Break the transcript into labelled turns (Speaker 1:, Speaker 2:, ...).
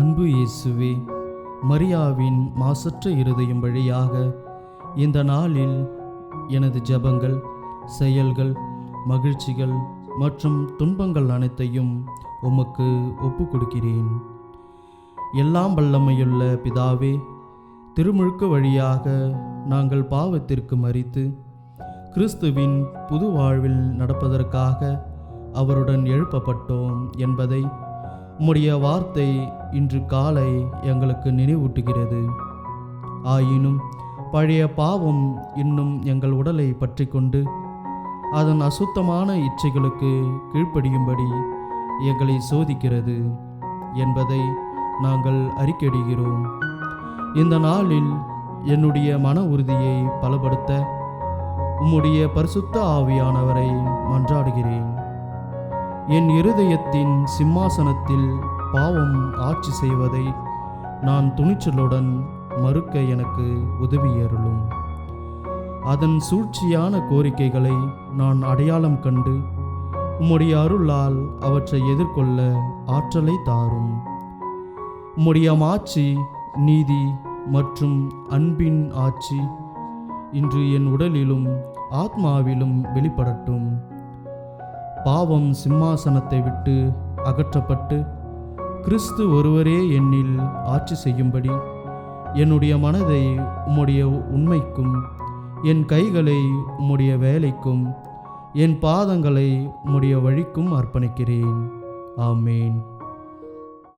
Speaker 1: அன்பு இயேசுவே மரியாவின் மாசற்ற இருதயம் வழியாக இந்த நாளில் எனது ஜெபங்கள் செயல்கள் மகிழ்ச்சிகள் மற்றும் துன்பங்கள் அனைத்தையும் உமக்கு ஒப்பு கொடுக்கிறேன் எல்லாம் வல்லமையுள்ள பிதாவே திருமுழுக்கு வழியாக நாங்கள் பாவத்திற்கு மறித்து கிறிஸ்துவின் புது வாழ்வில் நடப்பதற்காக அவருடன் எழுப்பப்பட்டோம் என்பதை உம்முடைய வார்த்தை இன்று காலை எங்களுக்கு நினைவூட்டுகிறது. ஆயினும் பழைய பாவம் இன்னும் எங்கள் உடலை பற்றி கொண்டு அதன் அசுத்தமான இச்சைகளுக்கு கீழ்ப்படியும்படி எங்களை சோதிக்கிறது என்பதை நாங்கள் அறிக்கையிடுகிறோம். இந்த நாளில் என்னுடைய மன உறுதியை பலப்படுத்த உம்முடைய பரிசுத்த ஆவியானவரை மன்றாடுகிறேன். என் இருதயத்தின் சிம்மாசனத்தில் பாவம் ஆட்சி செய்வதை நான் துணிச்சலுடன் மறுக்க எனக்கு உதவியருளும் அதன் சூழ்ச்சியான கோரிக்கைகளை நான் அடையாளம் கண்டு உம்முடைய அருளால் அவற்றை எதிர்கொள்ள ஆற்றலை தாரும். உம்முடைய ஆட்சி நீதி மற்றும் அன்பின் ஆட்சி இன்று என் உடலிலும் ஆத்மாவிலும் வெளிப்படட்டும். பாவம் சிம்மாசனத்தை விட்டு அகற்றப்பட்டு கிறிஸ்து ஒருவரே என்னில் ஆட்சி செய்யும்படி என்னுடைய மனதை உம்முடைய உண்மைக்கும் என் கைகளை உம்முடைய வேலைக்கும் என் பாதங்களை உம்முடைய வழிக்கும் அர்ப்பணிக்கிறேன். ஆமேன்.